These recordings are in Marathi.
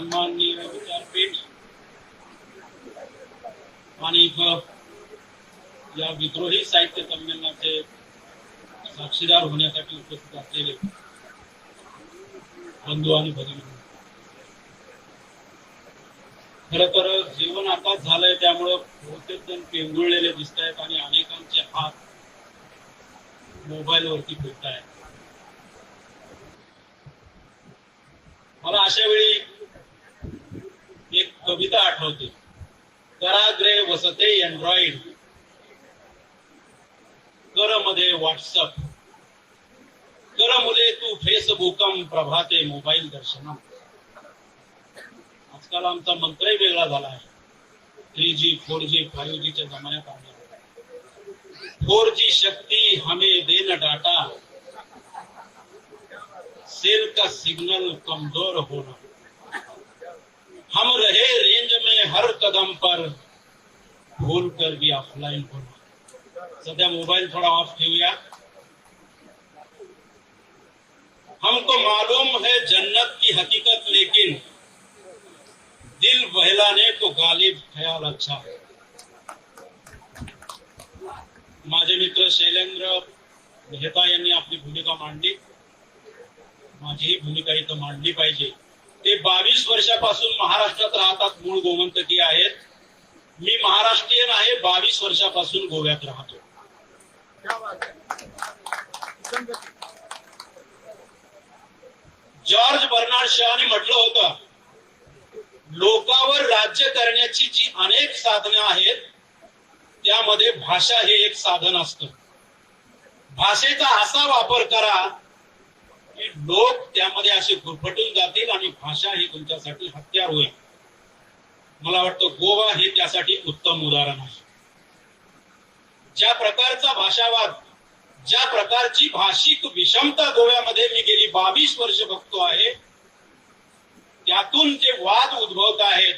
सन्माननीय विचारपीठ आणि या विद्रोही साहित्य संमेलनाचे साक्षीदार होण्यासाठी उपस्थित असलेले बंधू आणि भगिनी खर तर जीवन आता झालंय त्यामुळं बहुतेक जण पेंगुळलेले दिसत आहेत आणि अनेकांचे हात मोबाईल वरती फिरत आहेत मला अशा वेळी एक कविता आठवते. कराग्रे वसते अँड्रॉइड कर मध्ये व्हॉट्सअप कर मुले तू फेसबुकम प्रभाते मोबाईल दर्शनम. आजकाल आमचा मंत्रही वेगळा झाला आहे. Three G four G five जीच्या जमान्यात आले फोर जी शक्ती हमें देन डाटा सेल का सिग्नल कमजोर होना हम रहे रेंज में हर कदम पर। भूल कर भी ऑफलाइन होना सध्या मोबाईल थोडा ऑफ़ ठेवूया हमको मालूम है जन्नत की हकीकत, लेकिन दिल बहलाने को गालिब ख्याल अच्छा है। माझे मित्र शैलेंद्र मेहता यांनी आपली भूमिका मांडली। माझीही भूमिका इथं मांडली पाहिजे। ते बावीस वर्षापासून महाराष्ट्रात राहतात मूळ गोमंतकी आहेत. मी महाराष्ट्रीयन आहे बावीस वर्षापासून गोव्यात राहतो. जॉर्ज बर्नार्ड शॉने म्हटलं होतं लोकावर राज्य करण्याची जी अनेक साधनं आहेत त्यामध्ये भाषा हे एक साधन असत. भाषेचा असा वापर करा की लोक त्यामध्ये असे घुरफटून जातील आणि भाषा ही तुमच्यासाठी हत्यार होईल. मला वाटतं गोवा हे त्यासाठी उत्तम उदाहरण आहे. ज्या प्रकारचा भाषावाद ज्या प्रकारची भाषिक विषमता गोव्यामध्ये मी गेली बावीस वर्ष बघतो आहे त्यातून जे वाद उद्भवत आहेत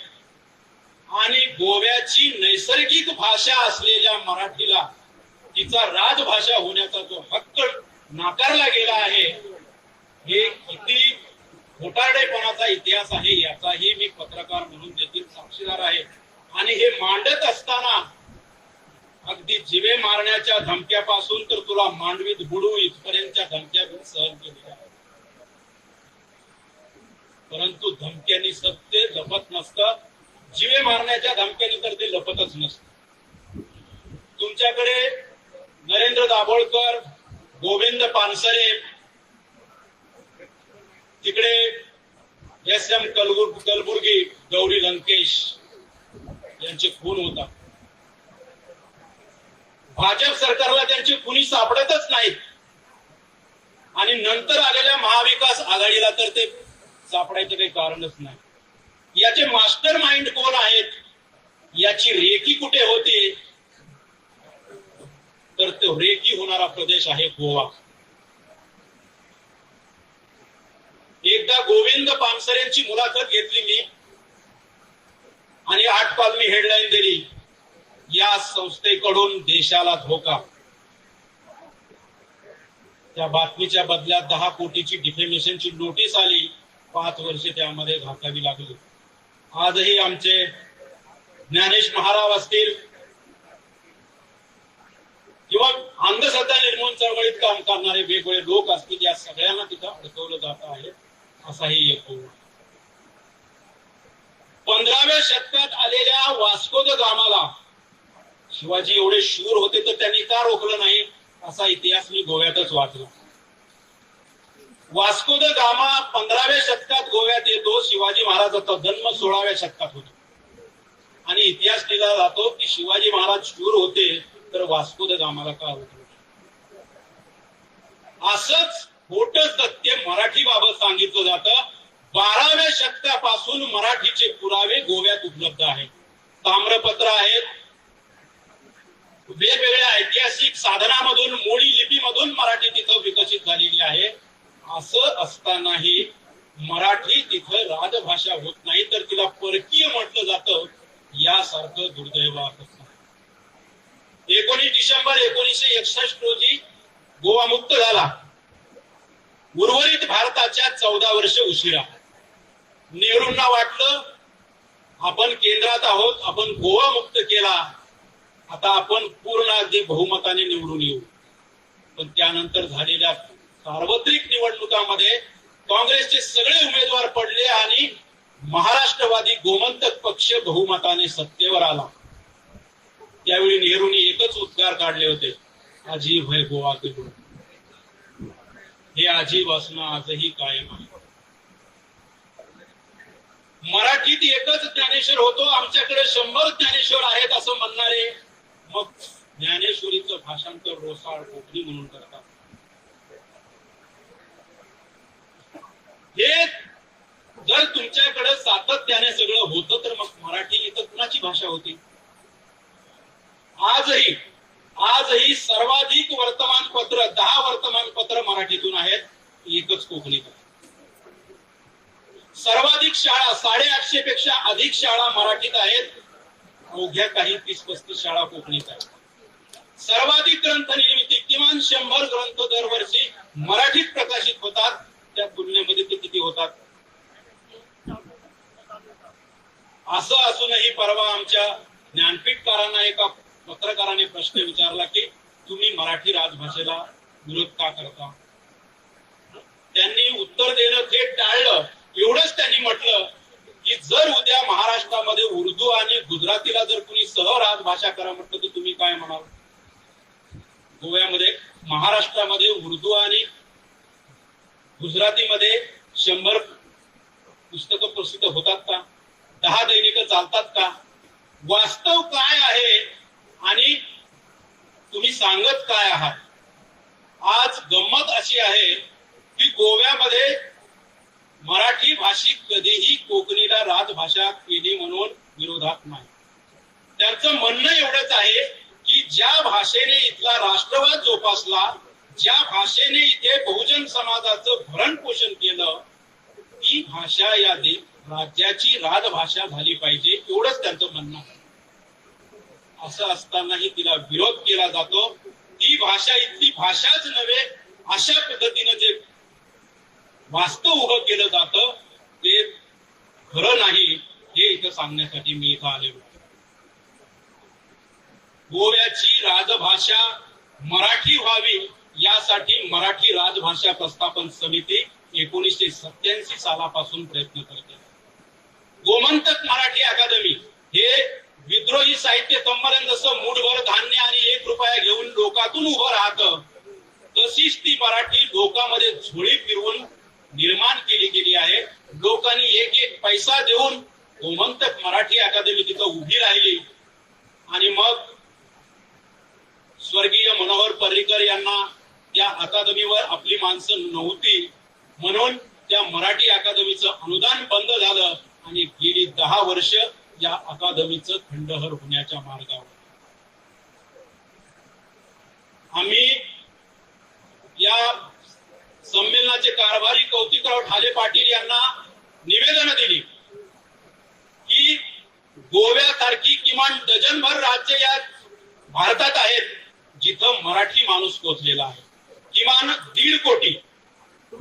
आणि गोव्याची नैसर्गिक भाषा असलेल्या मराठीला तिचा राजभाषा होण्याचा जो हक्क नाकारला गेला आहे हे किती घोटाळेपणाचा इतिहास आहे याचाही मी पत्रकार म्हणून देखील साक्षीदार आहे. आणि हे मांडत असताना अगदी जिवे मारण्याच्या धमक्यापासून तर तुला मांडवीत बुडू इथपर्यंतच्या धमक्या मी सहन केलेल्या आहेत. परंतु धमक्यांनी सत्य लपत नसतं जिवे मारण्याच्या धमक्याने तर ते लपतच नसत तुमच्याकडे नरेंद्र दाभोळकर गोविंद पानसरे तिकडे एस एम कलबुर कलबुर्गी गौरी लंकेश यांचे खून होता. भाजप सरकारला त्यांची कुणी सापडतच नाहीत आणि नंतर आलेल्या महाविकास आघाडीला तर ते सापडायचं काही कारणच नाही. याचे मास्टर माइंड कोण आहेत? याची रेकी कुठे होती? तर तो रेकी होणारा प्रदेश आहे गोवा. एकदा गोविंद पानसरेंची मुलाखत घेतली मी. आणि आठ पालमी हेडलाईन दिली. या संस्थेकडून देशाला धोका. त्या बातमीच्या बदल्यात दहा कोटीची डिफेमेशनची नोटीस आली. पाच वर्ष त्यामध्ये घातावी लागली. आजही आमचे ज्ञानेश महाराव असतील किंवा अंधश्रद्धा निर्मूलन चळवळीत काम करणारे वेगवेगळे लोक असतील या सगळ्यांना तिथं अडकवलं जात आहे. असाही एक पंधराव्या शतकात आलेल्या वास्को द गामाला शिवाजी एवढे शूर होते तर त्यांनी का रोखलं नाही असा इतिहास मी गोव्यातच वाचला. वास्को द गामा पंधराव्या शतकात गोव्यात येतो शिवाजी महाराजाचा जन्म सोळाव्या शतकात होतो. आणि इतिहास लिहिला जातो की शिवाजी महाराज शूर होते तर वास्को द गामाला का होतो असंच खोट सत्य मराठी बाबत सांगितलं जातं. बाराव्या शतकापासून मराठीचे पुरावे गोव्यात उपलब्ध आहेत. ताम्रपत्र आहेत. वेगवेगळ्या ऐतिहासिक साधनामधून मोडी लिपीमधून मराठी तिथं विकसित झालेली आहे. असं असतानाही मराठी तिथं राजभाषा होत नाही तर तिला परकीय म्हटलं जातं यासारखं दुर्दैव एकोणीस डिसेंबर एकोणीसशे एकसष्ट रोजी गोवा मुक्त झाला. उर्वरित भारताच्या चौदा वर्ष उशिरा. नेहरूंना वाटलं आपण केंद्रात आहोत आपण गोवा मुक्त केला आता आपण पूर्ण अगदी बहुमताने निवडून येऊ. पण त्यानंतर झालेल्या सार्वत्रिक निवडणुकामध्ये काँग्रेसचे सगळे उमेदवार पडले आणि महाराष्ट्रवादी गोमंतक पक्ष बहुमताने सत्तेवर आला. त्यावेळी नेहरूंनी एकच उद्गार काढले होते. अजीब है गोवा के लोग हे आजी वाचणं आजही कायम आहे. मराठीत एकच ज्ञानेश्वर होतो आमच्याकडे शंभर ज्ञानेश्वर आहेत असं म्हणणारे मग ज्ञानेश्वरीचं भाषांतर रोसाळ कोकणी म्हणून करतात. हे जर तुमच्याकडे सातत्याने सगळं होतं तर मग मराठी इथं कुणाची भाषा होती? आजही आजही सर्वाधिक वर्तमानपत्र दहा वर्तमानपत्र मराठीतून आहेत एकच कोकणीत सर्वाधिक शाळा साडेआठशे पेक्षा अधिक शाळा मराठीत आहेत अवघ्या काही तीस पस्तीस शाळा कोकणीत आहेत. सर्वाधिक ग्रंथ निर्मिती किमान शंभर ग्रंथ दरवर्षी मराठीत प्रकाशित होतात त्या तुलनेमध्ये ते किती होतात? असं असूनही परवा आमच्या ज्ञानपीठकारांना एका पत्रकाराने प्रश्न विचारला की तुम्ही मराठी राजभाषेला विरोध का करता? त्यांनी उत्तर देणं थेट टाळलं. एवढंच त्यांनी म्हटलं की जर उद्या महाराष्ट्रामध्ये उर्दू आणि गुजरातीला जर कुणी सह राजभाषा करा म्हटलं तर तुम्ही काय म्हणाल? गोव्यामध्ये महाराष्ट्रामध्ये उर्दू आणि गुजरातीमध्ये शंभर पुस्तकं प्रसिद्ध होतात का? दहा दैनिक चालतात का? वास्तव काय आहे? आणि तुम्ही सांगत काय आहात? आज गंमत अशी आहे की गोव्यामध्ये मराठी भाषिक कधीही कोकणीला राजभाषा केली म्हणून विरोधात नाही. त्यांचं म्हणणं एवढंच आहे की ज्या भाषेने इथला राष्ट्रवाद जोपासला ज्या भाषेने इथे बहुजन समाजाचं भरण पोषण केलं ती भाषा या राज्याची राजभाषा झाली पाहिजे एवढंच त्यांचं म्हणणं आहे. असं असतानाही तिला विरोध केला जातो. ती भाषा इथली भाषाच नव्हे अशा पद्धतीनं जे वास्तव उभं केलं जात ते खरं नाही हे इथं सांगण्यासाठी मी इथं आलेलो गोव्याची राजभाषा मराठी व्हावी यासाठी मराठी राजभाषा प्रस्थापन समिती एकोणीसशे सत्याऐंशी सालापासून प्रयत्न करते. गोमंतक मराठी अकादमी हे विद्रोही साहित्य संमेलन जसं मूठभर धान्य आणि एक रुपया घेऊन लोकातून उभं राहतं तशीच ती मराठी लोकांमध्ये झोळी फिरवून निर्माण केली गेली आहे. लोकांनी एक एक पैसा देऊन गोमंतक मराठी अकादमी तिथं उभी राहिली. आणि मग स्वर्गीय मनोहर पर्रिकर यांना त्या अकादमीवर आपली माणसं नव्हती. म्हणून त्या मराठी अकादमीचं अनुदान बंद झालं आणि गेली दहा वर्ष या अकादमीचं खंडहर होण्याच्या मार्गावर. आम्ही या संमेलनाचे कारभारी कौतिकराव ठाले पाटील यांना निवेदन दिली की गोव्यासारखी किमान डझनभर राज्य या भारतात आहेत जिथं मराठी माणूस पोचलेला आहे. किमान दीड कोटी.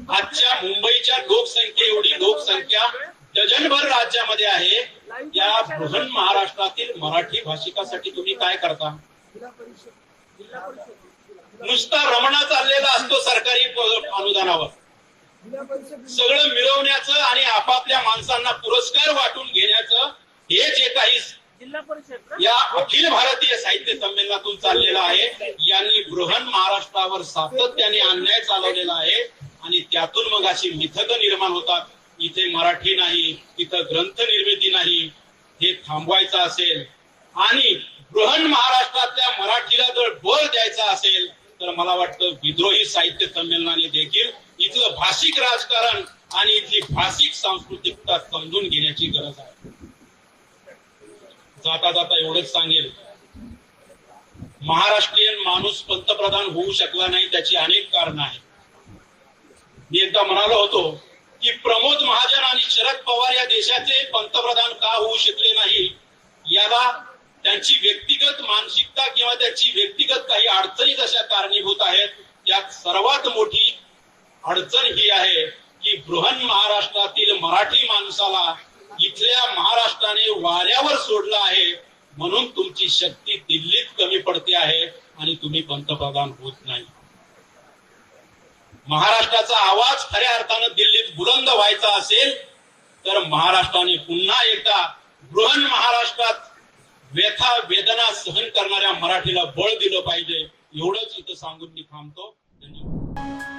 आजच्या मुंबईच्या लोकसंख्ये एवढी लोकसंख्या डझनभर राज्यामध्ये आहे. या बृहन महाराष्ट्रातील मराठी भाषिकासाठी तुम्ही काय करता? नुसता रमणा चाललेला असतो सरकारी अनुदानावर. सगळं मिळवण्याचं आणि आपापल्या माणसांना पुरस्कार वाटून घेण्याचं हे जे काही जिल्हा परिषद या अखिल भारतीय साहित्य संमेलनातून चाललेलं आहे यांनी बृहन महाराष्ट्रावर सातत्याने अन्याय चालवलेला आहे आणि त्यातून मग अशी मिथक निर्माण होतात. इथे मराठी नाही इथं ग्रंथ निर्मिती नाही थांबवायचा असेल आणि बृहन महाराष्ट्रातल्या मराठीला जर बळ द्यायचा असेल तर मला वाटतं विद्रोही साहित्य संमेलनाने देखील इथलं भाषिक राजकारण आणि इथली भाषिक सांस्कृतिकता समजून घेण्याची गरज आहे. जाता जाता एवढंच सांगेल. महाराष्ट्रीयन माणूस पंतप्रधान होऊ शकला नाही त्याची अनेक कारण आहेत. मी एकदा म्हणालो होतो की प्रमोद महाजन आणि शरद पवार या देशाचे पंतप्रधान का होऊ शकले नाही? याला त्यांची व्यक्तिगत मानसिकता किंवा त्यांची व्यक्तिगत काही अडचणी जशा कारणीभूत आहेत त्यात सर्वात मोठी अडचण ही आहे की बृहन महाराष्ट्रातील मराठी माणसाला इथल्या महाराष्ट्राने वाऱ्यावर सोडलं आहे म्हणून तुमची शक्ती दिल्लीत कमी पडते आहे आणि तुम्ही पंतप्रधान होत नाही. महाराष्ट्राचा आवाज खऱ्या अर्थानं दिल्लीत बुलंद व्हायचा असेल तर महाराष्ट्राने पुन्हा एकदा बृहन महाराष्ट्रात व्यथा वेदना सहन करणाऱ्या मराठीला बळ दिलं पाहिजे. एवढंच इथं सांगून मी थांबतो. धन्यवाद.